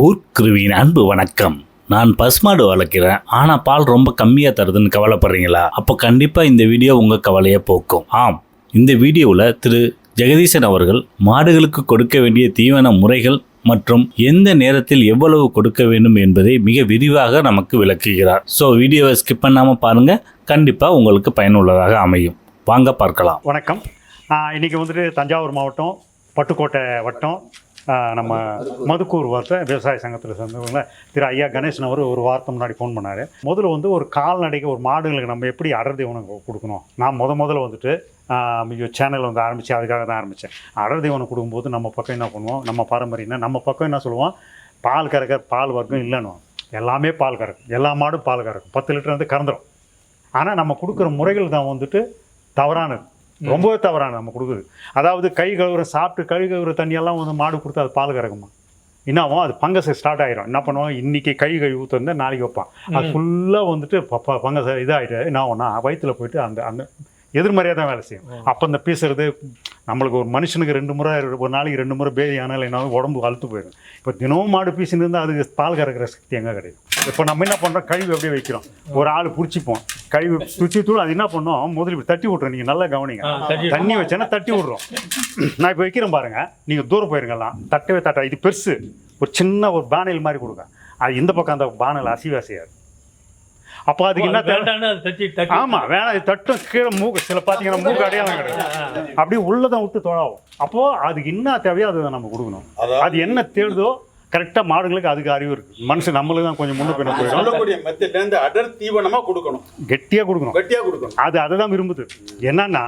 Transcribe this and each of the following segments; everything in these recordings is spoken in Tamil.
ஊர்க்குருவியின் அன்பு வணக்கம். நான் பசுமாடு வளர்க்கிறேன். ஆனால் பால் ரொம்ப கம்மியாக தருதுன்னு கவலைப்படுறீங்களா? அப்போ கண்டிப்பாக இந்த வீடியோ உங்கள் கவலையை போக்கும். ஆம். இந்த வீடியோவில் திரு. ஜெகதீசன் அவர்கள் மாடுகளுக்கு கொடுக்க வேண்டிய தீவன முறைகள் மற்றும் எந்த நேரத்தில் எவ்வளவு கொடுக்க வேண்டும் என்பதை மிக விரிவாக நமக்கு விளக்குகிறார். ஸோ வீடியோவை ஸ்கிப் பண்ணாமல் பாருங்கள் கண்டிப்பாக உங்களுக்கு பயனுள்ளதாக அமையும். வாங்க பார்க்கலாம். வணக்கம். இன்றைக்கி இன்னைக்கு வந்துட்டு தஞ்சாவூர் மாவட்டம் பட்டுக்கோட்டை வட்டம். நம்ம மதுக்கூர் வார்த்தை விவசாய சங்கத்தில் சேர்ந்தவங்கள திரு ஐயா கணேசன் அவர் ஒரு வாரத்தை முன்னாடி ஃபோன் பண்ணார். முதல்ல வந்து ஒரு கால்நடைக்கு ஒரு மாடுகளுக்கு நம்ம எப்படி அடர்த்தி உணவு கொடுக்கணும்? நான் முத முதல்ல வந்துட்டு சேனல் வந்து ஆரம்பித்து அதுக்காக தான் ஆரம்பித்தேன் அடர்த்தி உணவு கொடுக்கும்போது நம்ம பக்கம் என்ன பண்ணுவோம்? நம்ம பாரம்பரியம்னா நம்ம பக்கம் என்ன சொல்லுவோம்? பால் கறக்க பால் வர்க்கம் இல்லைன்னு எல்லாமே பால் கறக்கும். எல்லா மாடும் பால் கறக்கும். பத்து லிட்டர் வந்து கறந்துடும் ஆனால் நம்ம கொடுக்குற முறைகள் தான் வந்துட்டு தவறானது. ரொம்பவே தவறானது நம்ம கொடுக்குறது அதாவது கை கழுவுற சாப்பிட்டு கை கழுவுற தண்ணியெல்லாம் வந்து மாடு கொடுத்தா அது பால் கறக்குமா? என்ன ஆகும்? அது பங்கஸ் ஸ்டார்ட் ஆயிரும். என்ன பண்ணுவோம் இன்னைக்கு கை கழுவி ஊற்றுருந்தா நாளைக்கு வைப்பான். அது ஃபுல்லாக வந்துட்டு பங்கஸ் இதாகிட்டு என்ன ஆகும்னா வயிற்றுல போயிட்டு அந்த அந்த எதிர்மறையாக தான் வேலை செய்யும். அப்போ இந்த பேசுறது நம்மளுக்கு ஒரு மனுஷனுக்கு ரெண்டு முறை ஒரு நாளைக்கு ரெண்டு முறை பேதி ஆனால் என்ன? உடம்பு அழுத்து போயிடும். இப்போ தினமும் மாடு பீசின்னு இருந்தால் அதுக்கு பால் கறக்கிற சக்தி எங்கே கிடைக்கும்? இப்போ நம்ம என்ன பண்ணுறோம் கழிவு அப்படியே வைக்கிறோம். ஒரு ஆள் பிடிச்சிப்போம். கழிவு துச்சி தூள் அது என்ன பண்ணோம்? முதல்ல தட்டி விட்றோம் நீங்கள் நல்லா கவனிங்க. தண்ணி வச்சேன்னா தட்டி விட்றோம் நான் இப்போ வைக்கிறேன் பாருங்க. நீங்கள் தூரம் போயிருங்கலாம். தட்டவே தட்ட இது பெருசு. ஒரு சின்ன ஒரு பானையில் மாதிரி கொடுங்க. அது இந்த பக்கம் அந்த பானையில் அசிவா செய்யாது அப்போ அதுக்கு என்ன தேவை? வேண்டான்னு அது தட்டி தட்டி ஆமா வேணாம் இது தட்டும் கீழே மூக்கு சில பார்த்தீங்கன்னா மூக்கு அடையாளம் கிடையாது அப்படியே உள்ளதான் விட்டு தொழாவும் அப்போ அதுக்கு என்ன தேவையோ அதை நம்ம கொடுக்கணும். அது என்ன தேடுதோ கரெக்டாக மாடுகளுக்கு அதுக்கு அறிவு இருக்கு. மனுஷன் நம்மளுக்கு தான் கொஞ்சம் முன்ன பின்ன போயிடும் சொல்லக்கூடிய மெத்தட்ல இருந்து அடர் தீவனமா கொடுக்கணும். கெட்டியாக கொடுக்கணும். கட்டியா கொடுக்கணும். அது அதை தான் விரும்புது. என்னன்னா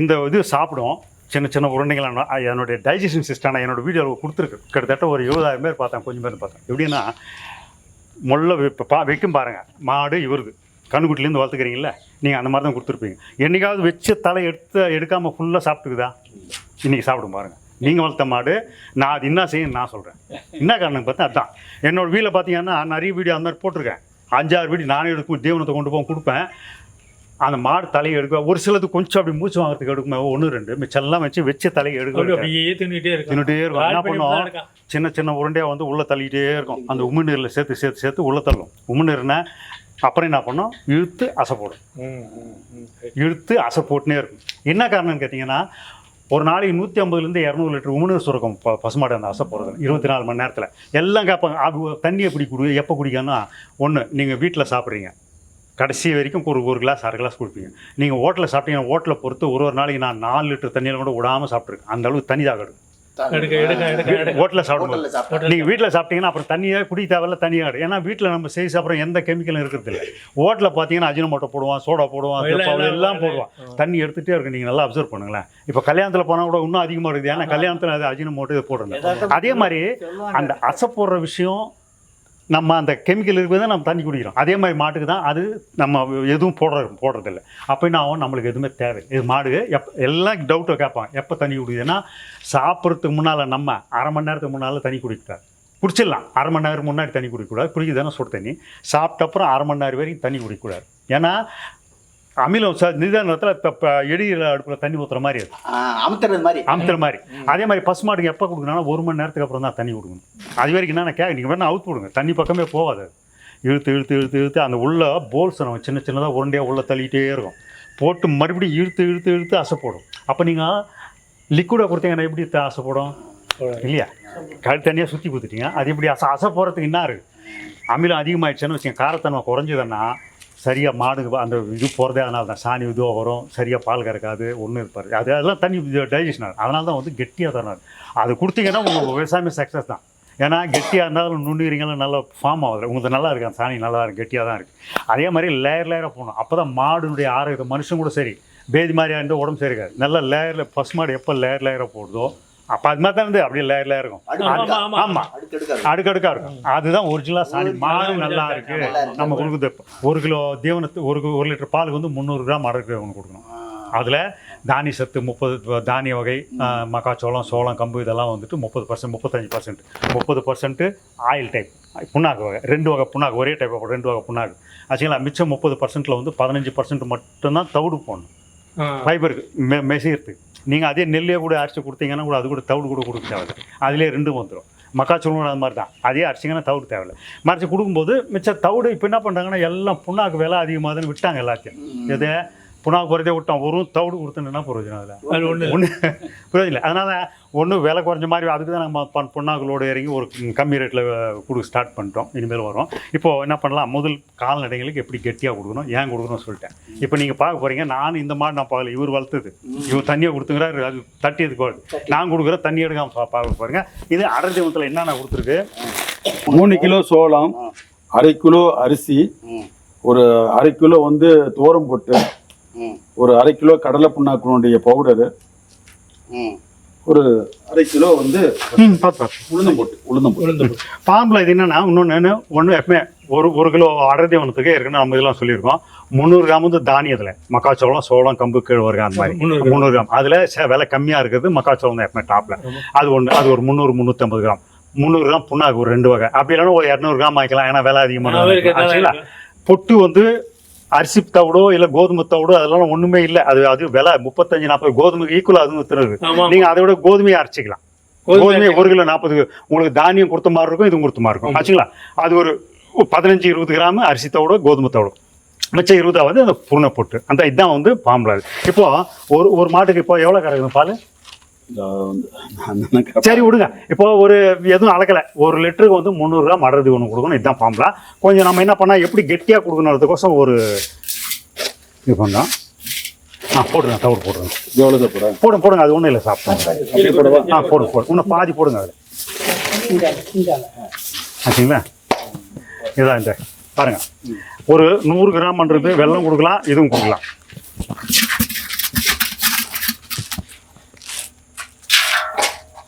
இந்த இது சாப்பிடும் சின்ன சின்ன உருண்டைகள் என்னுடைய டைஜஷன் சிஸ்டம் என்னோட வீடியோவில் கொடுத்துருக்கு. கிட்டத்தட்ட ஒரு இருபதாயிரம் பேர் பார்த்தேன் கொஞ்சம் பேர் பார்த்தேன் எப்படின்னா முள்ள பா வைக்கும் பாருங்கள் மாடு இவருது. கண்ணுக்குட்டிலேருந்து வளர்த்துக்கிறீங்கள நீங்கள் அந்த மாதிரி தான் கொடுத்துருப்பீங்க. என்னைக்காவது வச்சு தலை எடுத்து எடுக்காமல் ஃபுல்லாக சாப்பிட்டுக்குதா? இன்றைக்கி சாப்பிடும் பாருங்கள் நீங்கள் வளர்த்த மாடு நான் அது என்ன செய்யணும் நான் சொல்கிறேன் என்ன காரணம் பார்த்தா அதுதான் என்னோடய வீட்டில் பார்த்தீங்கன்னா நிறைய வீடியோ அந்த மாதிரி போட்டிருக்கேன். அஞ்சாறு வீடியோ நானே எடுக்கும் தீவனத்தை கொண்டு போய் கொடுப்பேன். அந்த மாடு தலையை எடுக்க ஒரு சிலது கொஞ்சம் அப்படி மூச்சு வாங்குறதுக்கு எடுக்குமே ஒன்று ரெண்டு மிச்செல்லாம் வச்சு வச்ச தலையை அப்படி எடுக்க அப்படியே தின்னுட்டே இருக்கும் தின்னுட்டே இருக்கும் என்ன கால் பண்ணி பண்ணும் தான் இருக்கான். சின்ன சின்ன உருண்டையாக வந்து உள்ளே தள்ளிக்கிட்டே இருக்கும். அந்த உமிழ்நீரில் சேர்த்து சேர்த்து சேர்த்து உள்ளே தள்ளும். உமிழ்நீர்னா அப்புறம் என்ன பண்ணும்? இழுத்து அசை போடும். இழுத்து அசை போட்டுனே இருக்கும். என்ன காரணம்னு கேட்டிங்கன்னா ஒரு நாளைக்கு நூற்றி ஐம்பதுலேருந்து இரநூறு லிட்டர் உமிழ்நீர் சுரக்கும் ப பசுமாடு அந்த அசை போடுறது. இருபத்தி நாலு மணி நேரத்தில். எல்லாம் கேட்பாங்க. அது தண்ணி எப்படி குடி எப்போ குடிக்கணும்னா ஒன்று நீங்கள் வீட்டில் சாப்பிட்றீங்க. கடைசி வரைக்கும் ஒரு ஒரு கிளாஸ் அரை கிளாஸ் குடிப்பீங்க. நீங்கள் ஹோட்டலில் சாப்பிட்டீங்கன்னா ஹோட்டலை பொறுத்து ஒரு ஒரு நாளைக்கு நான் நாலு லிட்டர் தண்ணியில் கூட விடாமல் சாப்பிட்ருக்கேன் அந்த அளவுக்கு தண்ணி தான் எடுக்கும் எடுக்க எடுக்க எடுக்க எடுக்க. ஹோட்டலில் சாப்பிட்டா. நீங்கள் வீட்டில் சாப்பிட்டீங்கன்னா அப்புறம் தண்ணியே குடி தேவையில்ல தனியாக ஏன்னா வீட்டில் நம்ம செய்து சாப்பிட்ற எந்த கெமிக்கலும் இருக்கிறது இல்லை. ஹோட்டலில் பார்த்தீங்கன்னா அஜினமோட்டோ போடுவான் சோடா போடுவான் எல்லாம் போடுவான். தண்ணி எடுத்துகிட்டே இருக்கு. நீங்கள் நல்லா அப்சர்வ் பண்ணுங்களேன். இப்போ கல்யாணத்தில் போனால் கூட இன்னும் அதிகமாக இருக்குது. ஏன்னா கல்யாணத்தில் அது அஜினமோட்டோ இது போடுறது அதே மாதிரி அந்த அசை போடுற விஷயம் நம்ம அந்த கெமிக்கல் இருக்கிறத நம்ம தண்ணி குடிக்கிறோம். அதே மாதிரி மாட்டுக்கு தான் அது நம்ம எதுவும் போடுற போடுறதில்ல. அப்போ என்ன ஆகும்? நம்மளுக்கு எதுவுமே தேவை இது மாடு எப் எல்லாம் டவுட்டை கேட்பான். எப்போ தண்ணி குடிக்குதுன்னா சாப்பிட்றதுக்கு முன்னால் நம்ம அரை மணி நேரத்துக்கு முன்னால் தண்ணி குடிக்கூடாது குடிச்சிடலாம். அரை மணி நேரம் முன்னாடி தண்ணி குடிக்கக்கூடாது. குடிக்குதுன்னா சுடு தண்ணி. சாப்பிட்ட அப்புறம் அரை மணி நேரம் வரைக்கும் தண்ணி குடிக்கக்கூடாது. ஏன்னா அமிலம் நிதானத்தில் இப்போ எடியில் அடுப்பில் தண்ணி ஊற்றுற மாதிரி அது. அமுத்துறது மாதிரி. அமுத்துற மாதிரி. அதே மாதிரி பசுமாட்டுக்கு எப்போ கொடுக்கணும்னா ஒரு மணி நேரத்துக்கு அப்புறம் தான் தண்ணி கொடுக்கணும் அது வரைக்கும் என்ன கே நீங்கள் வேணா அவுத்து விடுங்க தண்ணி பக்கமே போகாது. இழுத்து இழுத்து இழுத்து இழுத்து அந்த உள்ள போல்ஸ் நம்ம சின்ன சின்னதாக உருண்டையாக உள்ள தள்ளிகிட்டே இருக்கும். போட்டு மறுபடியும் இழுத்து இழுத்து இழுத்து அசை போடும். அப்போ நீங்கள் லிக்விடாக கொடுத்தீங்கன்னா எப்படி த- அசை போடும்? இல்லையா? கல் தண்ணியாக சுற்றி கொடுத்துட்டீங்க அது எப்படி அசை அசை போகிறதுக்கு என்ன இருக்குது அமிலம் அதிகமாகிடுச்சுன்னு வச்சுங்க காரத்தன்மை குறைஞ்சதுன்னா சரியாக மாடு அந்த இது போகிறதே அதனால தான் சாணி இதுவாக வரும். சரியாக பால் கறக்காது. ஒன்றும் இருப்பாரு அது அதெல்லாம் தண்ணி டைஜஷன் ஆகும். அதனால தான் வந்து கெட்டியாக தரணும் அது கொடுத்தீங்கன்னா உங்கள் விவசாயமே சக்ஸஸ் தான். ஏன்னா கெட்டியாக இருந்தாலும் நுண்ணுயிரிங்களும் நல்லா ஃபார்ம் ஆகுது. உங்களுக்கு நல்லா இருக்கு. அந்த சாணி நல்லா இருக்கும் கெட்டியாக தான் இருக்குது அதே மாதிரி லேயர் லேயராக போகணும் அப்போ தான் மாடுனுடைய ஆரோக்கியம் மனுஷன் கூட சரி. பேதி மாதிரியாக இருந்தால் உடம்பு சரிக்காது நல்லா லேயரில் பசு மாடு எப்போ லேயர் லேயராக போடுதோ அப்போ அது மாதிரி தான் இருந்து அப்படியே லேயர் லேயர் இருக்கும். அடுக்கு ஆமா, அடுக்கா. ஆமா. ஆமாம் அடுக்கடுக்கா அடுக்கடுக்கா இருக்கும். அதுதான் ஒரிஜினலாக சாணி மாடு நல்லா இருக்கு. நல்லா இருக்கு. நம்ம கொடுக்குறது ஒரு கிலோ தீவனத்து ஒரு ஒரு லிட்டர் பாலுக்கு வந்து முந்நூறு கிராம் அரை கிலோ கொடுக்கணும். அதில் தானிய சத்து முப்பது தானிய வகை மக்காச்சோளம் சோளம் கம்பு இதெல்லாம் வந்துட்டு முப்பது பர்சன்ட் முப்பத்தஞ்சு பர்சன்ட் முப்பது பர்சன்ட்டு ஆயில் டைப் புண்ணாக்கு வகை. ரெண்டு வகை புண்ணாக்கு. ஒரே டைப் ரெண்டு வகை புண்ணாக்கு. ஆச்சுங்களா? மிச்சம் முப்பது பர்சன்ட்டில் வந்து பதினஞ்சு பர்சன்ட் மட்டும்தான் தவிடு போடணும். ஃபைபருக்கு மெ மெசியறதுக்கு நீங்கள் அதே நெல்லையே கூட அரைச்சி கொடுத்தீங்கன்னா கூட அது கூட தவிடு கூட கொடுக்க தேவை அதிலே ரெண்டும் வந்துடும் மக்காச்சோளம் அது மாதிரி தான் அதே அரிசிங்கன்னா தவிடு தேவையில்லை. மறைச்சி கொடுக்கும்போது மிச்ச தவிடு இப்போ என்ன பண்ணுறாங்கன்னா எல்லாம் புண்ணாக்கு விலை அதிகமாகுதுன்னு விட்டாங்க எல்லாத்தையும். எது? புண்ணாக்கு குறைதே விட்டோம். ஒரு தவிடு கொடுத்துட்டுனா பிரயோஜனம் அதில். அது ஒண்ணு ஒன்று பிரயோஜனம் இல்லை. அதனால் ஒன்று விலை குறைஞ்ச மாதிரி அதுக்கு தான் நம்ம பண் புண்ணாக்குலோடு இறங்கி ஒரு கம்மி ரேட்டில் கொடுக்க ஸ்டார்ட் பண்ணிட்டோம். இனிமேல் வரும். இப்போது என்ன பண்ணலாம்? முதல் கால்நடைகளுக்கு எப்படி கெட்டியாக கொடுக்கணும்? ஏன் கொடுக்கணும்னு சொல்லிட்டேன். இப்போ நீங்கள் பார்க்க போகிறீங்க நான் இந்த மாடு நான் பார்க்கல. இவர் வளர்த்தது. இவர் தண்ணியை கொடுத்துங்கிறாரு. அது தட்டியது கோல் நான் கொடுக்குற தண்ணி எடுக்காம பார்க்க பாருங்க இது அடர் தெய்வத்தில் என்னென்ன கொடுத்துருக்கு? மூணு கிலோ சோளம் அரை கிலோ அரிசி ஒரு அரை கிலோ வந்து தோரம் போட்டு ஒரு அரை கிலோ கடலை புண்ணாக்கினுடைய பவுடரு ஒரு அரை கிலோ வந்து உளுந்தம் போட்டு உளுந்தம் போட்டு பாம்பில் இது என்னன்னா இன்னொன்று ஒன்று எப்பவுமே ஒரு ஒரு கிலோ அடர் தீவனத்துக்கு ஏற்கனவே நம்ம இதெல்லாம் சொல்லியிருக்கோம். முந்நூறு கிராம் வந்து தானியத்தில் மக்காச்சோளம் சோளம் கம்பு கேழ்வரகு அந்த மாதிரி. முந்நூறு கிராம். அதில் விலை கம்மியாக இருக்கிறது மக்காச்சோளம் தான் எப்பவுமே டாப்பில் அது ஒன்று அது ஒரு முந்நூறு முந்நூற்றம்பது கிராம். முந்நூறு கிராம் புண்ணாக்கு ஒரு ரெண்டு வகை. அப்படி இல்லைன்னா ஒரு இரநூறு கிராம் வாங்கிக்கலாம். ஏன்னா விலை இருக்கு. பொட்டு வந்து அரிசி தவிடோ இல்லை கோதுமை தவிடோ அதெல்லாம் ஒன்றுமே இல்லை. அது அது விலை முப்பத்தஞ்சு நாற்பது கோதுமைக்கு ஈக்குவலாக அதுவும் வித்துறது ஆமா நீங்கள் அதை விட கோதுமையை அரைச்சிக்கலாம். கோதுமை ஒரு கிலோ நாற்பது உங்களுக்கு தானியம் கொடுத்த மாதிரி இருக்கும் இது கொடுத்த மாதிரி இருக்கும். ஆச்சுங்களா? அது ஒரு பதினஞ்சு இருபது கிராம் அரிசி தவிட கோதுமை தவிட. மிச்சம் இருபதாவது அந்த புண்ணை போட்டு. அந்த இதுதான் வந்து பாம்புலாது இப்போ ஒரு ஒரு மாட்டுக்கு இப்போ எவ்வளோ கறக்குது பால்? சரி விடுங்க. இப்போ ஒரு எதுவும் அளக்கலை. ஒரு லிட்டருக்கு வந்து முந்நூறு கிராம் அடர்த்தி ஒன்று கொடுக்கணும். இதுதான் பாம்புலா கொஞ்சம் நம்ம என்ன பண்ணால் எப்படி கெட்டியாக கொடுக்கணுன்றதுக்கோசம் ஒரு இது பண்ணோம் ஆ போடுங்க தவிர போடுங்க எவ்வளோ சார் போட போடுங்க போடுங்க. அது ஒன்றும் இல்லை சாப்பிட்டோம் ஆ போடுங்க போடுங்க இன்னும் பாதி போடுங்க அதில். ஆச்சுங்களா இதான் இந்த பாருங்க. ஒரு நூறு கிராம்ன்றது வெல்லம் கொடுக்கலாம் இதுவும் கொடுக்கலாம்.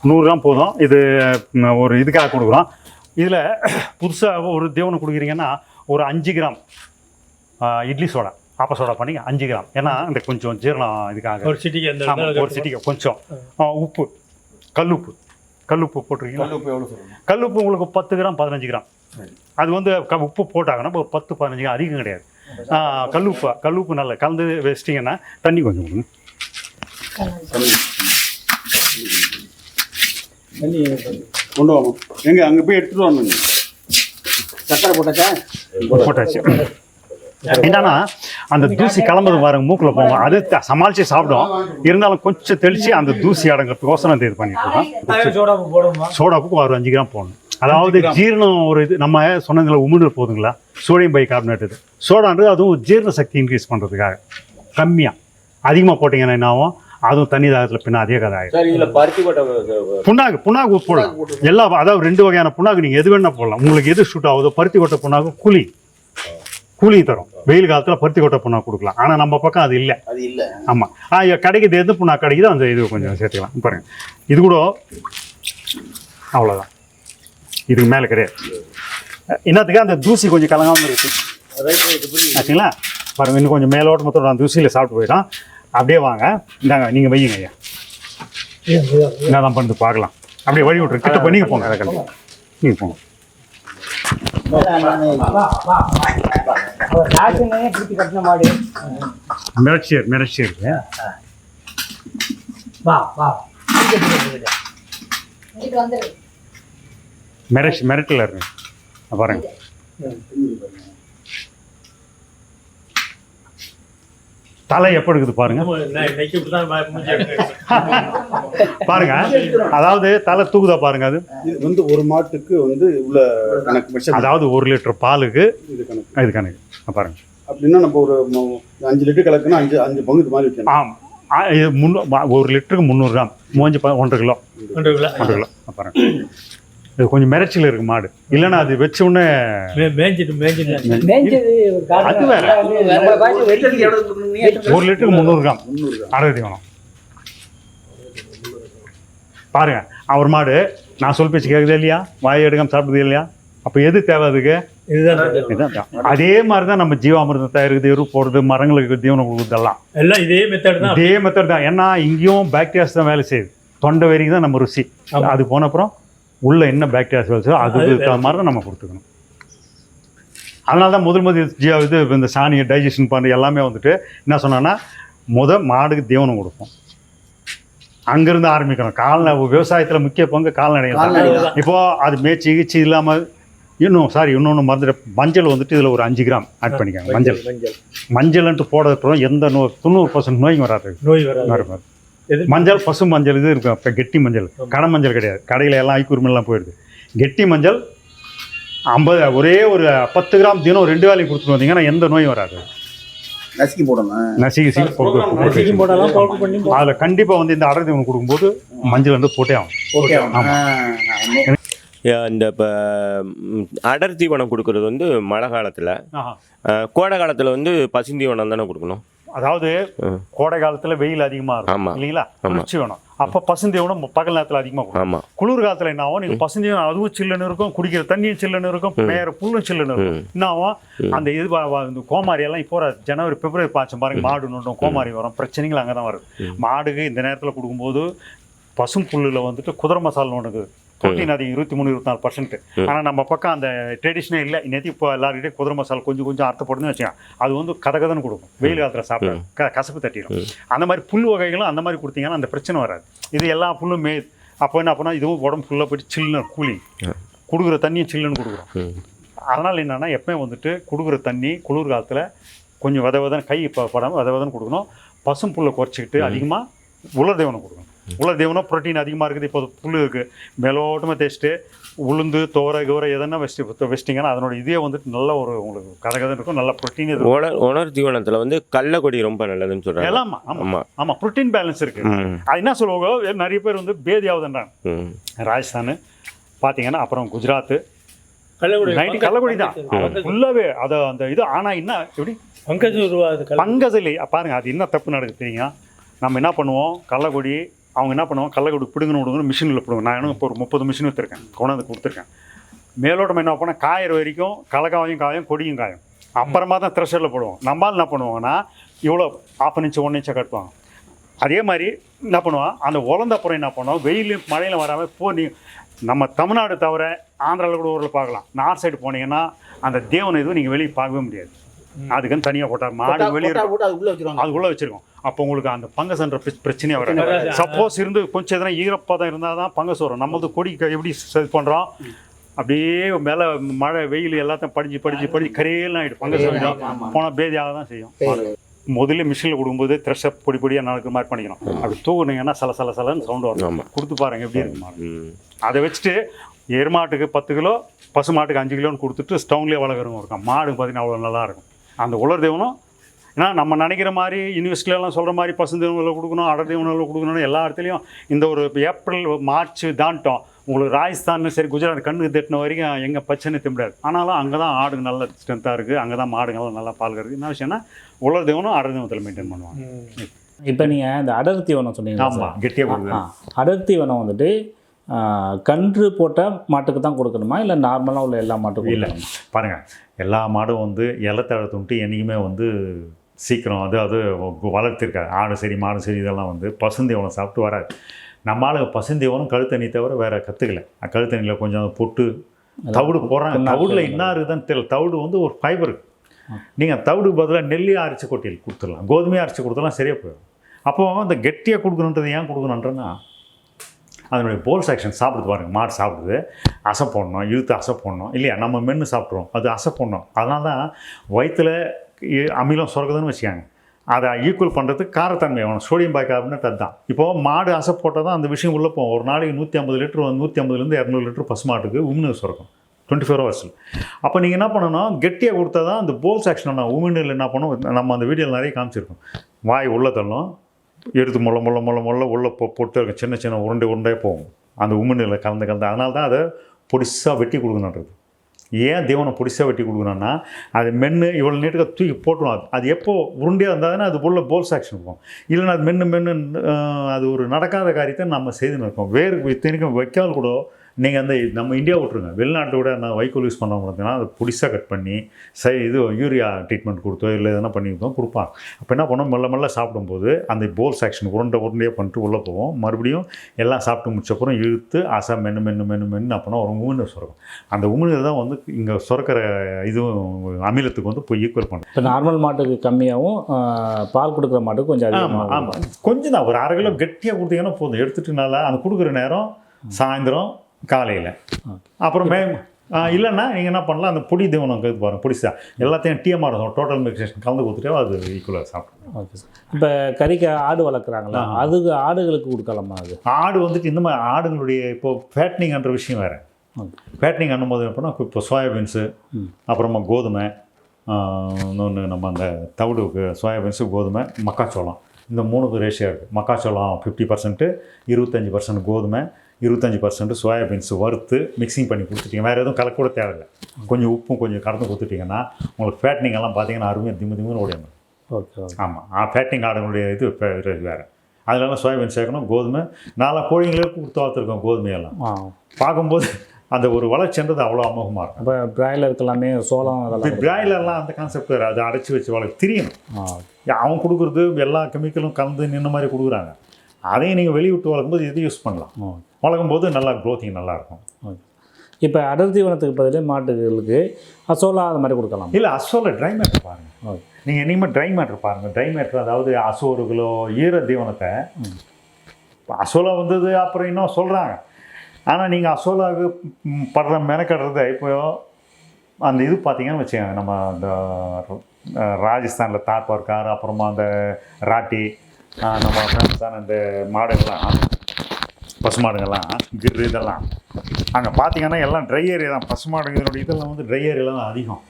நூறு கிராம் போதும். இது ஒரு இதுக்காக கொடுக்குறோம். இதில் புதுசாக ஒரு தீவனம் கொடுக்குறீங்கன்னா ஒரு அஞ்சு கிராம் இட்லி சோடா. ஆப்ப சோடா பண்ணி அஞ்சு கிராம். ஏன்னா இந்த கொஞ்சம் ஜீரணம் இதுக்காக. ஒரு சிட்டிக்கு அந்த ஒரு சிட்டிக்கு கொஞ்சம். உப்பு. கல்லுப்பு. கல்லுப்பு போட்டிருக்கீங்களா? கல்லுப்பு எவ்வளோ கல்லுப்பு உங்களுக்கு பத்து கிராம் பதினஞ்சு கிராம். அது வந்து க- உப்பு போட்டாங்கன்னா ஒரு பத்து பதினஞ்சு கிராம் அதிகம் கிடையாது. கல்லுப்பு கல்லுப்பு நல்லா கலந்து வச்சிட்டிங்கன்னா தண்ணி கொஞ்சம் கொடுங்க. கொண்டு வாங்க எங்க அங்கே போய் எடுத்துட்டு வாங்க சக்கரை போட்டாச்சா? போட்டாச்சு. என்னன்னா அந்த தூசி கிளம்புது பாருங்க மூக்குல போகும் அது சமாளிச்சு சாப்பிடும். இருந்தாலும் கொஞ்சம் தெளிச்சு அந்த தூசி அடங்கிறதுக்கோசரம் அந்த இது பண்ணிட்டு இருக்கோம் சோடாப்புக்கு ஒரு அஞ்சு கிராம் போடணும். அதாவது ஜீரணம் ஒரு இது நம்ம சொன்னதுல உமிழ்நீர் போதுங்களா? சோடியம் பை கார்பனேட் இது. சோடான்றது அதுவும் ஜீரண சக்தி இன்க்ரீஸ் பண்ணுறதுக்காக கம்மியாக அதிகமாக போட்டிங்கன்னா என்ன ஆகும்? அதுவும் தண்ணி தாகத்தில் பின்ன அதே கதை கொட்டை புண்ணாக்கு புண்ணாக்கு போடலாம். எல்லா அதாவது ரெண்டு வகையான புண்ணாக்கு நீங்கள் எது வேணா போடலாம். உங்களுக்கு எது ஷூட் ஆகுதோ பருத்தி கொட்டை புண்ணாக்கு கூலி கூலி தரும். வெயில் காலத்தில் பருத்தி கொட்டை புண்ணாக்கு கொடுக்கலாம். ஆனால் நம்ம பக்கம் அது இல்லை. அது இல்ல. ஆமாம் ஆ கிடைக்குது எது புண்ணாக்கு கிடைக்குதோ அந்த இது கொஞ்சம் சேர்த்துக்கலாம். பாருங்க. இது கூட அவ்வளோதான் இதுக்கு மேலே கிடையாது. என்னத்துக்கு அந்த தூசி கொஞ்சம் கலங்காமல் இருக்கு. ஆச்சுங்களா? பாருங்க இன்னும் கொஞ்சம் மேலோட்டமத்தோட அந்த தூசியில் சாப்பிட்டு போயிடும் அப்படியே வாங்க. இந்தாங்க நீங்கள் வையுங்க ஐயா. என்ன தான் பண்ணி பார்க்கலாம். அப்படியே வழி விட்ரு கிட்ட போய் நீங்கள் போங்க அதை நீங்கள் போங்க. மிரட்சியர் மிரட்சியர் மிரட்சி மிரட்டில் இருக்கு பாருங்க. தலை எப்போ எடுக்குது பாருங்க. பாருங்க. அதாவது தலை தூக்குதா பாருங்க அது. இது வந்து ஒரு மாட்டுக்கு வந்து உள்ள கணக்கு அதாவது ஒரு லிட்டர் பாலுக்கு இது கணக்கு. இது கணக்கு. பாருங்க. அப்படின்னா நம்ம ஒரு அஞ்சு லிட்டர் கலக்குன்னா அஞ்சு அஞ்சு பங்கு இது மாதிரி வைக்கணும் ஆம். ஆ, இது முன்னூ ஒரு லிட்டருக்கு முந்நூறு கிராம். மூஞ்சி ப- ஒன்றரை கிலோ. ஒன்றரை கிலோ. ஒன்றரை கிலோ. பாருங்க. இது கொஞ்சம் மிரட்சியில் இருக்கு மாடு. இல்லைன்னா அது வச்ச உடனே மேய்ஞ்சிட்டு மேய்ஞ்சிட்டு. அது வேற. ஒரு லிட்டருக்கு முந்நூறு கிராம். அறுபது வேணும் பாருங்க அவர் மாடு நான் சொல் பேச்சு கேட்குது இல்லையா? வாய் எடுக்காம சாப்பிடுது இல்லையா? அப்போ எது தேவை அதுக்கு? இதுதான். அதே மாதிரி தான் நம்ம ஜீவாமிர்தம் தயாரிக்கிறது எரு போடுறது மரங்களுக்கு தீவனம் கொடுக்குறதெல்லாம். எல்லாம் இதே மெத்தட் தான். இதே மெத்தட் தான். ஏன்னா இங்கேயும் பாக்டீரியாஸ் தான் வேலை செய்யுது. தொண்டை வரைக்கும் தான் நம்ம ருசி. அது போன அப்புறம் உள்ள என்ன பாக்டீரியாஸ் செய்யுதோ அதுக்கு அது தகுந்த மாதிரி தான் நம்ம கொடுத்துக்கணும். அதனால தான் முதல் முதல் ஜீ- இது இந்த சாணியை டைஜஷன் பண்ணுற எல்லாமே வந்துட்டு என்ன சொன்னான்னா முத மாடுக்கு தீவனம் கொடுப்போம். அங்கிருந்து ஆரம்பிக்கணும். கால்நடை விவசாயத்தில் முக்கிய பங்கு கால்நடை கால்நடை தான். இப்போ அது மேய்ச்சி கீச்சி இல்லாமல் இன்னும் சாரி இன்னொன்று மருந்து மஞ்சள் வந்துட்டு இதில் ஒரு அஞ்சு கிராம் ஆட் பண்ணிக்கோங்க. மஞ்சள். மஞ்சள் மஞ்சள்ன்ட்டு போடுறதுக்கு எந்த நோய் தொண்ணூறு பர்சன்ட் நோயும் வராது. நோய் வராது. மஞ்சள் பசு மஞ்சள் இது இருக்கும். இப்போ கெட்டி மஞ்சள். கடை மஞ்சள் கிடையாது. கடையில் எல்லாம் ஐக்கூர்மெல்லாம் போயிடுது. கெட்டி மஞ்சள் ஐம்பது ஒரே ஒரு பத்து கிராம் தினம் ரெண்டு வேலைக்கு கொடுத்துட்டு வந்தீங்கன்னா எந்த நோயும் வராது. நசுக்கி போடணும். நசிகி சீல் நசுக்கி போடலாம் பவுடர் பண்ணி போடலாம். அதில் கண்டிப்பாக வந்து இந்த அடர்த்தி ஒன்று கொடுக்கும்போது மஞ்சள் வந்து போட்டே ஆகும் ஓகே இந்த இப்போ அடர் தீவனம் கொடுக்கறது வந்து மழை காலத்தில். கோடை காலத்தில் வந்து பசுந்தீவனம் தானே கொடுக்கணும்? அதாவது. கோடை காலத்துல வெயில் அதிகமா இருக்கும். இல்லைங்களா. குளிர்ச்சி வேணும். அப்ப பசுந்தீவனம் பகல் நேரத்துல அதிகமா கொடுக்கும் ஆமாம் குளிர் காலத்துல என்ன ஆகும்? நீங்க பசுந்தீவனம் அதுவும் சில்லுன்னு இருக்கும் குடிக்கிற தண்ணியும் சில்லுன்னு இருக்கும் மேற புல்லும் சில்லுன்னு இருக்கும். என்ன ஆகும்? அந்த இது கோமாரி எல்லாம் இப்போ. ஜனவரி பிப்ரவரி பாய்ச்சம் பாருங்க மாடு நோண்டும் கோமாரி வரும் பிரச்சனைகள் அங்கே தான் வரும் மாடுக்கு இந்த நேரத்துல கொடுக்கும்போது பசும் புல்லுல வந்துட்டு குதிரை மசால் ஒன்று புரோட்டீன் அதிகம் இருபத்தி மூணு இருபத்தி நாலு பர்சன்ட் ஆனால் நம்ம பக்கம் அந்த ட்ரெடிஷனே இல்லை. இன்னைக்கு இப்போ எல்லாருக்கிட்டே குதிரை மசால் கொஞ்சம் கொஞ்சம் அர்த்தப்படுதுன்னு வச்சுக்கோங்க. அது வந்து கதகதன்னு கொடுக்கும். வெயில் காலத்தில் சாப்பிட க கசப்பு தட்டிடும். அந்த மாதிரி புல் வகைகளும் அந்த மாதிரி கொடுத்தீங்கன்னா அந்த பிரச்சனை வராது. இது எல்லா புல்லும் மே அப்போ என்ன பண்ணால் இதுவும் உடம்பு ஃபுல்லாக போயிட்டு சில்லுன்னு கூலிங் கொடுக்குற தண்ணியும் சில்லுன்னு கொடுக்குறோம். அதனால் என்னென்னா எப்பயும் வந்துட்டு கொடுக்குற தண்ணி குளிர் காலத்தில் கொஞ்சம் வித விதன்னு கை ப படாமல் வித விதன்னு கொடுக்கணும். பசும் புல்லை குறைச்சிக்கிட்டு அதிகமாக உலர் தேவனம் கொடுக்கணும். உலர் தேவனம் புரோட்டீன் அதிகமாக இருக்குது. இப்போ புல் இருக்குது மேலோட்டமாக தேய்ச்சிட்டு உளுந்து தோரை கீரை எதனா வச்சுட்டு வச்சிட்டிங்கன்னா அதனோட இதே வந்துட்டு நல்ல ஒரு உங்களுக்கு கதை கதை இருக்கும். நல்ல புரோட்டீன் இது. உணர் உணர் தீவனத்தில் வந்து கடலக்கொடி ரொம்ப நல்லதுன்னு சொல்கிறாங்க எல்லாம்? ஆமாம் ஆமாம் புரோட்டீன் பேலன்ஸ் இருக்குது அது என்ன சொல்லுவாங்க? நிறைய பேர் வந்து பேதி ஆகுதுன்றாங்க ம். ராஜஸ்தான் பார்த்தீங்கன்னா அப்புறம் குஜராத்து. கள்ளக்குடி. கள்ளக்குடி தான் பங்கஜ் ஃபுல்லாகவே அதை அந்த இது ஆனால் என்ன எப்படி? பங்கஜ் உருவாது கள்ள பங்கஜலி பாருங்க அது என்ன தப்பு நடக்குது தெரியுங்க நம்ம என்ன பண்ணுவோம்? கள்ளக்குடி அவங்க என்ன பண்ணுவோம் கள்ளக்குடி பிடுங்கணும் விடுங்கணும் மிஷினில் பிடுங்க நான் எனக்கு இப்போ ஒரு முப்பது மிஷின் வச்சுருக்கேன். கொண்டாந்து கொடுத்துருக்கேன். மேலோட்டம் என்ன பண்ணால் காயிற வரைக்கும் கலக்காயும் காயும் கொடியும் காயும். அப்புறமா தான் த்ரெஷரில் போடுவோம் நம்மால் என்ன பண்ணுவாங்கன்னா இவ்வளோ ஆஃப் இன்ச்சு ஒன் இன்ச்சை கட்டுவாங்க. அதே மாதிரி என்ன பண்ணுவான் அந்த உலந்த அப்புறம் என்ன பண்ணுவோம் வெயிலையும் மழையில் வராமல் போ நீ நம்ம தமிழ்நாடு தவிர ஆந்திராவில் கூட ஊரில் பார்க்கலாம். நார்த் சைடு போனீங்கன்னா அந்த தேவனை இதுவும் நீங்கள் வெளியே பார்க்கவே முடியாது. அதுக்குன்னு தனியாக போட்டால் மாடு வெளியே இருக்கும். போட்டு அது உள்ள வச்சிருவாங்க. அது உள்ள வச்சிருக்கோம். அப்போ உங்களுக்கு அந்த பங்கஸ்ன்ற பிரச்ச- பிரச்சனையே வராது. சப்போஸ் இருந்து கொஞ்சம் எதனா ஈரப்பதம் இருந்தால் தான் பங்கஸ் வரும். நம்மளது கொடி எப்படி இது பண்ணுறோம் அப்படியே மேலே மழை வெயில் எல்லாத்தையும் படிஞ்சு படிஞ்சு படிஞ்சு கரையெல்லாம் ஆகிடும் பங்கஸ் ஆகிடும் போனால் பேதியாக தான் செய்யும். முதல்ல மிஷினில் கொடுக்கும்போது த்ரெஷ்அப் பொடி பொடியாக நடக்கிற மாதிரி பண்ணிக்கணும். அப்படி தூக்குனீங்கன்னா சல சல சலன்னு சவுண்டு வரும். கொடுத்து பாருங்க எப்படி இருக்கு மாடு ம். அதை வச்சுட்டு எருமாட்டுக்கு பத்து கிலோ பசு மாட்டுக்கு அஞ்சு கிலோன்னு கொடுத்துட்டு ஸ்டவுன்லேயே வளர்க்குறவங்க இருக்கும் மாடு பார்த்தீங்கன்னா அவ்வளோ நல்லா இருக்கும். அந்த உலர் தேவனம் ஏன்னா நம்ம நினைக்கிற மாதிரி யூனிவர்சிட்டிலலாம் சொல்கிற மாதிரி பசுந்தேவனில் கொடுக்கணும் அடர் தேவனில் கொடுக்கணும்னு எல்லா இடத்துலையும் இந்த ஒரு ஏப்ரல் மார்ச் தாண்டிட்டோம் உங்களுக்கு ராஜஸ்தான் சரி குஜராத் கண்ணுக்கு தட்டின வரைக்கும் எங்கே பச்சைன்னு திம்பிடாது. ஆனாலும் அங்கே தான் ஆடுங்க நல்ல ஸ்ட்ரென்த்தாக இருக்குது அங்கே தான் மாடுங்கள்லாம் நல்லா பால் கறக்குது. என்ன விஷயம்னா உலர் தேவனும் அடர் தேவனத்தில் மெயின்டைன் பண்ணுவாங்க. இப்போ நீங்கள் இந்த அடர் தீவனம் சொன்னீங்க ஆமாம் கெட்டியாக அடர் தீவனம் வந்துட்டு கன்று போட்ட மாட்டுக்கு தான் கொடுக்கணுமா? இல்லை நார்மலாக உள்ள எல்லா மாட்டுக்கும் இல்லை? பாருங்கள் எல்லா மாடும் வந்து இலத்தழை துண்டு என்றைக்குமே வந்து சீக்கிரம் அது அது வளர்த்திருக்காது ஆடு சரி மாடு சரி இதெல்லாம் வந்து பசுந்தீவனம் சாப்பிட்டு வராது நம்ம ஆளுங்க பசுந்தீவனம் கழுத்தண்ணி தவிர வேறு கற்றுக்கல கழுத்தண்ணியில் கொஞ்சம் பொட்டு தவிடு போடுறாங்க. தவிடில் என்ன இருக்குதுன்னு தெரியல. தவிடு வந்து ஒரு ஃபைபர் நீங்கள் தவிடுக்கு பதிலாக நெல்லியாக அரைச்சி கொட்டியில் கொடுத்துடலாம். கோதுமையாக அரைச்சி கொடுத்தலாம் சரியாக போயிடும். அப்போ இந்த கெட்டியாக கொடுக்கணுன்றது ஏன் கொடுக்கணுன்றன்னா அதனுடைய போல் செக்ஷன் சாப்பிடுது பாருங்கள் மாடு சாப்பிடுது. அசை போடணும் இழுத்து அசை போடணும். இல்லையா? நம்ம மென்று சாப்பிட்ருவோம் அது அசை போடணும். அதனால தான் வயிற்றில் அமிலம் சுரக்குதுன்னு வச்சுக்காங்க. அதை ஈக்குவல் பண்ணுறதுக்கு காரத்தன்மை. வேணும் சோடியம் பாய்க்கார்பனேட் அதுதான். இப்போது மாடு அசை போட்டால் தான் அந்த விஷயம் உள்ளே போகும். ஒரு நாளைக்கு நூற்றி ஐம்பது லிட்டர் நூற்றி ஐம்பதுலேருந்து இரநூறு லிட்டர் பசுமாட்டுக்கு உமிழ்நீர் சுரக்கும். டுவெண்ட்டி ஃபோர் ஹவர்ஸில் அப்போ நீங்கள் என்ன பண்ணணும் கெட்டியாக கொடுத்தா தான் அந்த போல்ஸ் ஆக்ஷன் நான் உமிழ்நீரில் என்ன பண்ணும்? நம்ம அந்த வீடியோவில் நிறைய காமிச்சிருக்கோம். வாய் உள்ளே தள்ளும். எடுத்து முள்ள முள்ள முள்ள முள்ள உள்ளே பொ இருக்கும் சின்ன சின்ன உருண்டை உருண்டையாக போகும். அந்த உமிழ்நீரில் கலந்து கலந்து. அதனால தான் அதை பொடிசாக வெட்டி கொடுக்கணுன்றது. ஏன் தேவனை பொடிசாக வெட்டி கொடுக்கணும்னா அது மென்று இவ்வளோ நீட்டுக்கு தூக்கி போட்டுரும். அது அது எப்போ உருண்டையாக இருந்தால் அது உள்ள போல்ஸ் ஆக்ஷன் இருக்கும். இல்லைன்னா அது மென்று மென்று அது ஒரு நடக்காத காரியத்தை நம்ம செய்துன்னு இருக்கோம். வேறு இத்தனைக்கும் வைக்கால் கூட நீங்கள் அந்த நம்ம இந்தியா விட்ருங்க வெளிநாட்டை விட நான் வைக்கோல் யூஸ் பண்ண பார்த்தீங்கன்னா அதை புடிசாக கட் பண்ணி சை இது யூரியா ட்ரீட்மெண்ட் கொடுத்தோ இல்லை எதனா பண்ணி கொடுத்தோம் கொடுப்பாங்க. அப்போ என்ன பண்ணோம் மெல்ல மெல்ல சாப்பிடும்போது அந்த போல் செக்ஷன் உருண்டை உருண்டையாக பண்ணிட்டு உள்ளே போவோம். மறுபடியும் எல்லாம் சாப்பிட்டு முடிச்சப்பறம் இழுத்து ஆசா மென்னு மென்னு மென்னு மென்னு அப்போனா ஒரு உமிழ்நீர் சுரக்கும். அந்த உமிழ்நீர் தான் வந்து இங்கே சுரக்கிற இதுவும் அமிலத்துக்கு வந்து போய் ஈக்குவல் பண்ணும். இப்போ நார்மல் மாட்டுக்கு கம்மியாகவும் பால் கொடுக்குற மாட்டுக்கு கொஞ்சம் ஆமாம் ஆமாம் கொஞ்சம் தான். ஒரு அரை கிலோ கெட்டியாக கொடுத்தீங்கன்னா போதும். எடுத்துட்டு நல்லா அந்த கொடுக்குற நேரம் சாயந்தரம் காலையில். அப்புறம் மே இல்லைன்னா நீங்கள் என்ன பண்ணலாம் அந்த பொடி தீவனம் கேது பாருங்க பொடிசா. எல்லாத்தையும் டிஎம்ஆர் டோட்டல் மிக்சேஷன் கலந்து கொடுத்துட்டே அது ஈக்குவலாக சாப்பிடும் ஓகே சார். இப்போ கறிக்கு ஆடு வளர்க்குறாங்களா. அதுக்கு ஆடுகளுக்கு கொடுக்கலாமா அது? ஆடு வந்துட்டு இந்த மாதிரி ஆடுங்களுடைய இப்போ ஃபேட்னிங்ன்ற விஷயம் வேறு. ஃபேட்னிங் பண்ணும்போது எப்படின்னா இப்போ சோயாபீன்ஸு. அப்புறமா கோதுமை இன்னொன்று நம்ம அந்த தவிடுக்கு சோயாபீன்ஸு கோதுமை மக்காச்சோளம். இந்த மூணுக்கு ரேஷியோ இருக்குது மக்காச்சோளம் ஃபிஃப்டி பர்சன்ட்டு இருபத்தஞ்சி பர்சன்ட் கோதுமை இருபத்தஞ்சி பர்சன்ட் சோயாபீன்ஸ் வறுத்து மிக்சிங் பண்ணி கொடுத்துட்டீங்க. வேறு எதுவும் கலக்கூட தேவையில்லை. கொஞ்சம் உப்பும் கொஞ்சம் கலந்து கொடுத்துட்டிங்கன்னா உங்களுக்கு ஃபேட்னிங் எல்லாம் பார்த்தீங்கன்னா அருமையாக திம்மு திம்முன்னு ஓடிடும். ஓகே ஓகே ஆமாம் ஃபேட்டிங் ஆடுங்களுடைய இது இப்போ வேறு. அதனால சோயாபீன் சேர்க்கணும் கோதுமை. நாலா கோழிங்களுக்கு கொடுத்து வளர்த்துருக்கோம் கோதுமையெல்லாம் பார்க்கும்போது அந்த ஒரு வளர்ச்சின்றது அவ்வளோ அமோகமாக இருக்கும். அப்போ பிராய்லருக்கு எல்லாமே சோளம் அதெல்லாம் பிராய்லர்லாம் அந்த கான்செப்ட் வேறு. அதை அடைச்சி வச்சு வளர்க்க தெரியணும் ஆ அவன் கொடுக்குறது எல்லா கெமிக்கலும் கலந்து நின்ன மாதிரி கொடுக்குறாங்க. அதையும் நீங்கள் வெளியே விட்டு வளர்க்கும்போது இது யூஸ் பண்ணலாம்? ஓ. வளர்க்கும்போது நல்லா க்ரோத்திங் நல்லாயிருக்கும் ஓகே இப்போ அடர் தீவனத்துக்கு பதிலே மாட்டுகளுக்கு அசோலா அது மாதிரி கொடுக்கலாம். இல்லை அசோல ட்ரை மேட்டர் பாருங்கள் ஓகே நீங்கள் இனிமேல் ட்ரை மேட்டர் பாருங்கள் ட்ரை மேட்டர் அதாவது அசோறு கிலோ ஈர தீவனத்தை அசோலா வந்தது அப்புறம் இன்னும் சொல்கிறாங்க ஆனால் நீங்கள் அசோலாவுக்கு படுற மெனக்கடுறத இப்போ அந்த இது பார்த்தீங்கன்னு வச்சுக்கோங்க. நம்ம அந்த ராஜஸ்தானில் தார்பார்கார் அப்புறமா அந்த ராட்டி நம்ம ஃபேமஸான இந்த மாடுங்கள்லாம் பசுமாடுங்கள்லாம் கிர் இதெல்லாம். அங்கே பார்த்தீங்கன்னா எல்லாம் ட்ரை ஏரியா தான். பசுமாடுங்களுடைய இதெல்லாம் வந்து ட்ரை ஏரியாவில் தான் அதிகம்.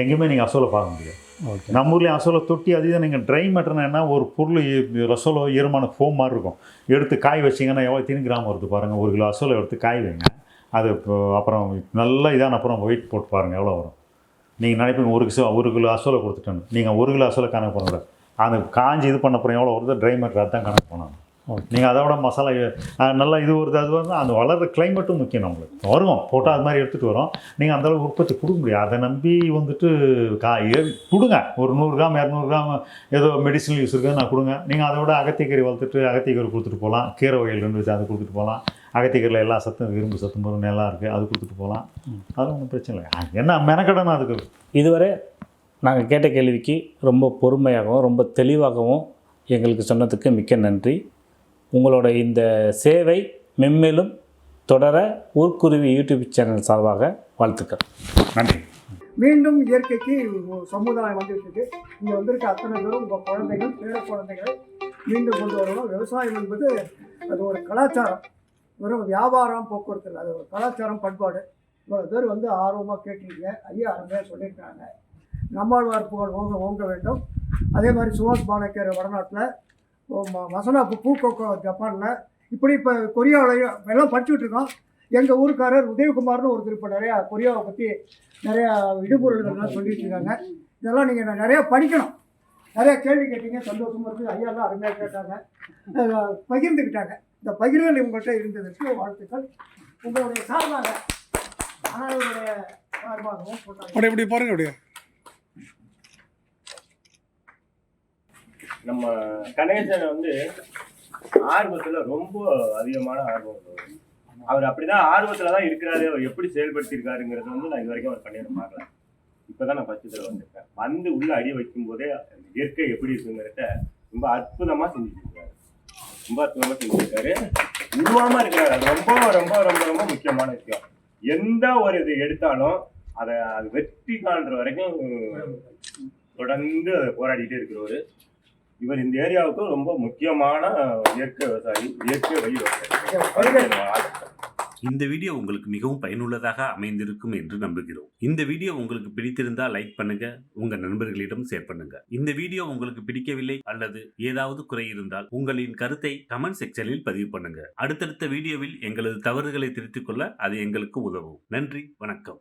எங்கேயுமே நீங்கள் அசோலை பார்க்க முடியாது. ஓகே. நம்ம ஊர்லேயும் அசோலை தொட்டி அதுதான் நீங்கள் ட்ரை மட்டர்னா என்ன? ஒரு பொருள் ரசோலோ ஈரமான ஃபோம் மாதிரி இருக்கும். எடுத்து காய் வச்சிங்கன்னா எவ்வளோ தின் கிராம் வருது பாருங்கள் ஒரு கிலோ அசோலை எடுத்து காய் வைங்க. அது அப்புறம் நல்லா இதான அப்புறம் வெயிட் போட்டு பாருங்கள் எவ்வளோ வரும். நீங்கள் நினைப்பீங்க ஒரு கிலோ ஒரு கிலோ அசோலை கொடுத்துட்டேன்னு. நீங்கள் ஒரு கிலோ அசோலை கணக்கு பண்ணக்கூடாது அந்த காஞ்சி இது பண்ண அப்புறம் எவ்வளோ வருது? ட்ரை மட்டர் அதான் கணக்கு பண்ணணும். ஓகே. நீங்கள் அதோட மசாலா அஹ், நல்லா இது வருது அது வருது அந்த வளர்கிற கிளைமேட்டும் முக்கியம் நம்மளுக்கு. வரும் போட்டால் அது மாதிரி எடுத்துகிட்டு வரோம். நீங்கள் அந்த அளவுக்கு உற்பத்தி கொடுக்க முடியாது. அதை நம்பி வந்துட்டு கா கொடுங்க. ஒரு நூறு கிராம் இரநூறு கிராம் ஏதோ மெடிசனல் யூஸ் இருக்குது நான் கொடுங்க. நீங்கள் அதோட அகத்திக்கீரை வளர்த்துட்டு அகத்திக்கீரை கொடுத்துட்டு போகலாம். கீரை வகைகள் ரெண்டு வச்சு அதை கொடுத்துட்டு போகலாம். அகத்திக்கீரையில் எல்லா சத்தும் இரும்பு சத்தும் நல்லா இருக்குது அது கொடுத்துட்டு போகலாம். அது ஒன்றும் பிரச்சனை இல்லை. அது என்ன மெனக்கடணும் அதுக்கு? இதுவரை நாங்கள் கேட்ட கேள்விக்கு ரொம்ப பொறுமையாகவும் ரொம்ப தெளிவாகவும் எங்களுக்கு சொன்னதுக்கு மிக்க நன்றி. உங்களோட இந்த சேவை மென்மேலும் தொடர ஊர்க்குருவி யூடியூப் சேனல் சார்பாக வாழ்த்துக்கள். நன்றி. மீண்டும் இயற்கைக்கு சமுதாயம் வந்துட்டு இங்கே வந்திருக்க அத்தனை பேரும் உங்கள் குழந்தைகள் பேர குழந்தைகளை மீண்டும் கொண்டு வரணும். விவசாயம் என்பது அது ஒரு கலாச்சாரம். வெறும் வியாபாரம் போக்குவரத்து அது ஒரு கலாச்சாரம் பண்பாடு. இவ்வளோ பேர் வந்து ஆர்வமாக கேட்டிருக்கீங்க. ஐயா அருமையாக சொல்லியிருக்காங்க. நம்மாழ்வார் புகழ் ஓங்க ஓங்க வேண்டும். அதே மாதிரி சுபாஷ் பானக்கர் வடநாட்டில் மசனா பூக்கோக்கோ ஜப்பானில் இப்படி இப்போ கொரியாவிலையும் எல்லாம் படிச்சுட்டு இருக்கோம். எங்கள் ஊருக்காரர் உதயகுமார்னு ஒருத்தர் இப்போ நிறையா கொரியாவை பற்றி நிறையா இடுபொருள்கள்லாம் சொல்லிட்டு இருக்காங்க. இதெல்லாம் நீங்கள் நிறையா படிக்கணும். நிறையா கேள்வி கேட்டீங்க சந்தோஷமாக இருக்குது. ஐயா தான் அருமையாக கேட்டாங்க பகிர்ந்துக்கிட்டாங்க இந்த பகிர்வுகள் உங்கள்கிட்ட இருந்ததற்கு வாழ்த்துக்கள். உங்களுடைய சார்பாக ஆனால் சார்பாகவும் சொல்கிறாங்க அப்படி இப்படி பாருங்க அப்படியே. நம்ம கணேசன் வந்து ஆர்வத்துல ரொம்ப அதிகமான ஆர்வம். அவர். அப்படிதான் ஆர்வத்துல தான் இருக்கிறாரு அவர் எப்படி செயல்படுத்தியிருக்காருங்கிறது வந்து நான் இது வரைக்கும் அவர் பண்ணிட பார்க்கல. இப்பதான் நான் ஃபர்ஸ்ட் தடவை வந்திருக்கேன். வந்து உள்ள அடி வைக்கும் போதே இயற்கை எப்படி இருக்குங்கிறத ரொம்ப அற்புதமா செஞ்சுட்டு ரொம்ப அற்புதமா செஞ்சிருக்காரு. உருவாம இருக்கிறாரு. அது ரொம்ப ரொம்ப ரொம்ப ரொம்ப முக்கியமான விஷயம். எந்த ஒரு இது எடுத்தாலும் அதை அது வெற்றி காண்ற வரைக்கும் தொடர்ந்து அதை போராடிட்டே இருக்கிறவரு. இவர் இந்த ஏரியாவுக்கு ரொம்ப முக்கியமான இயற்கை விவசாயி இயற்கை வழி விவசாயி இந்த வீடியோ உங்களுக்கு மிகவும் பயனுள்ளதாக அமைந்திருக்கும் என்று நம்புகிறோம். இந்த வீடியோ உங்களுக்கு பிடித்திருந்தால் லைக் பண்ணுங்க உங்க நண்பர்களிடம் ஷேர் பண்ணுங்க. இந்த வீடியோ உங்களுக்கு பிடிக்கவில்லை அல்லது ஏதாவது குறை இருந்தால் உங்களின் கருத்தை கமெண்ட் செக்ஷனில் பதிவு பண்ணுங்க. அடுத்தடுத்த வீடியோவில் எங்களது தவறுகளை திருத்திக் கொள்ள அது எங்களுக்கு உதவும். நன்றி வணக்கம்.